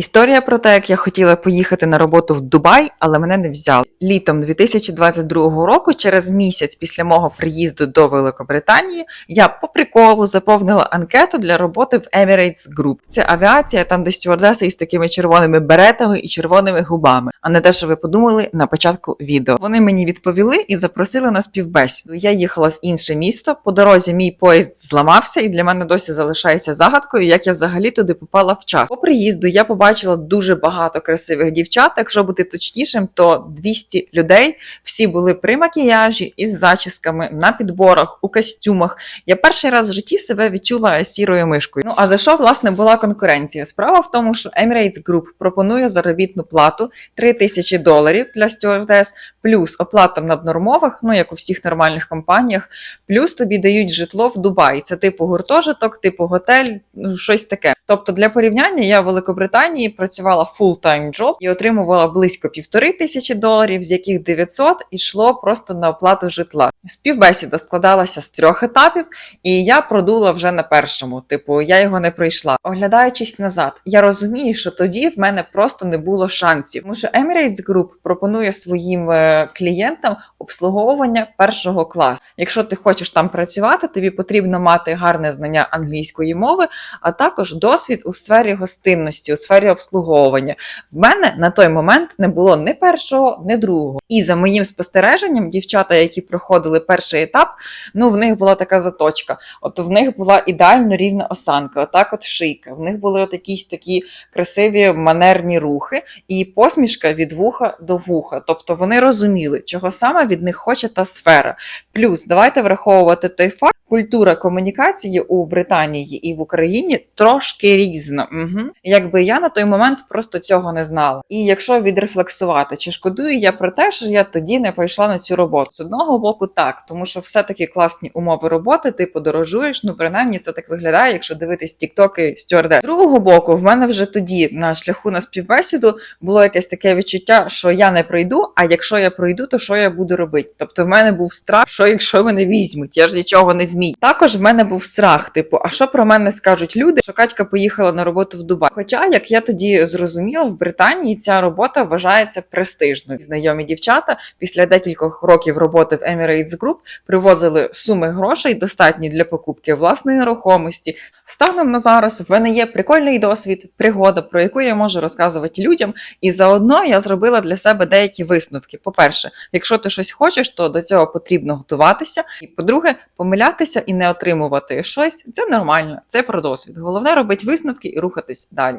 Історія про те, як я хотіла поїхати на роботу в Дубай, але мене не взяли. Літом 2022 року, через місяць після мого приїзду до Великобританії, я по приколу заповнила анкету для роботи в Emirates Group. Це авіація, там де стюардеси із такими червоними беретами і червоними губами, а не те, що ви подумали на початку відео. Вони мені відповіли і запросили на співбесіду. Я їхала в інше місто. По дорозі мій поїзд зламався, і для мене досі залишається загадкою, як я взагалі туди попала вчасно. По приїзду я побачила дуже багато красивих дівчат. Якщо бути точнішим, то 200 людей всі були при макіяжі із зачісками на підборах у костюмах. Я перший раз в житті себе відчула сірою мишкою. Ну а за що власне була конкуренція? Справа в тому, що Emirates Group пропонує заробітну плату 3 тисячі доларів для стюардес, плюс оплата в наднормових, ну як у всіх нормальних компаніях, плюс тобі дають житло в Дубаї. Це типу гуртожиток, типу готель, ну, щось таке. Тобто, для порівняння я в Великобританії працювала full-time job і отримувала близько півтори тисячі доларів, з яких 900 йшло просто на оплату житла. Співбесіда складалася з трьох етапів, і я продула вже на першому. Типу, я його не пройшла. Оглядаючись назад, я розумію, що тоді в мене просто не було шансів. Тому що Emirates Group пропонує своїм е, клієнтам обслуговування першого класу. Якщо ти хочеш там працювати, тобі потрібно мати гарне знання англійської мови, а також досвід у сфері гостинності, у сфері обслуговування. В мене на той момент не було ні першого, ні другого. І за моїм спостереженням, дівчата, які проходили перший етап, ну в них була така заточка. От в них була ідеально рівна осанка, отак от шийка. В них були от якісь такі красиві манерні рухи, і посмішка від вуха до вуха. Тобто вони розуміли, чого саме від них хоче та сфера. Плюс давайте враховувати той факт, культура комунікації у Британії і в Україні трошки різна. Угу. Якби я на той момент просто цього не знала. І якщо відрефлексувати, чи шкодую я про те, що я тоді не пішла на цю роботу? З одного боку, так, тому що все-таки класні умови роботи, ти подорожуєш. Ну принаймні це так виглядає, якщо дивитись тіктоки стюарде. З другого боку, в мене вже тоді на шляху на співбесіду було якесь таке відчуття, що я не пройду. А якщо я пройду, то що я буду робити? Тобто, в мене був страх, що якщо мене візьмуть, я ж нічого не вмію. Також в мене був страх, типу, а що про мене скажуть люди, що Катька поїхала на роботу в Дубай. Хоча, як я тоді зрозуміла, в Британії ця робота вважається престижною. Знайомі дівчата після декількох років роботи в Emirates Group привозили суми грошей, достатні для покупки власної нерухомості. Станом на зараз в мене є прикольний досвід, пригода, про яку я можу розказувати людям. І заодно я зробила для себе деякі висновки. По-перше, якщо ти щось хочеш, то до цього потрібно готуватися. І по-друге, помилятися і не отримувати щось це нормально, це про досвід. Головне робити висновки і рухатись далі.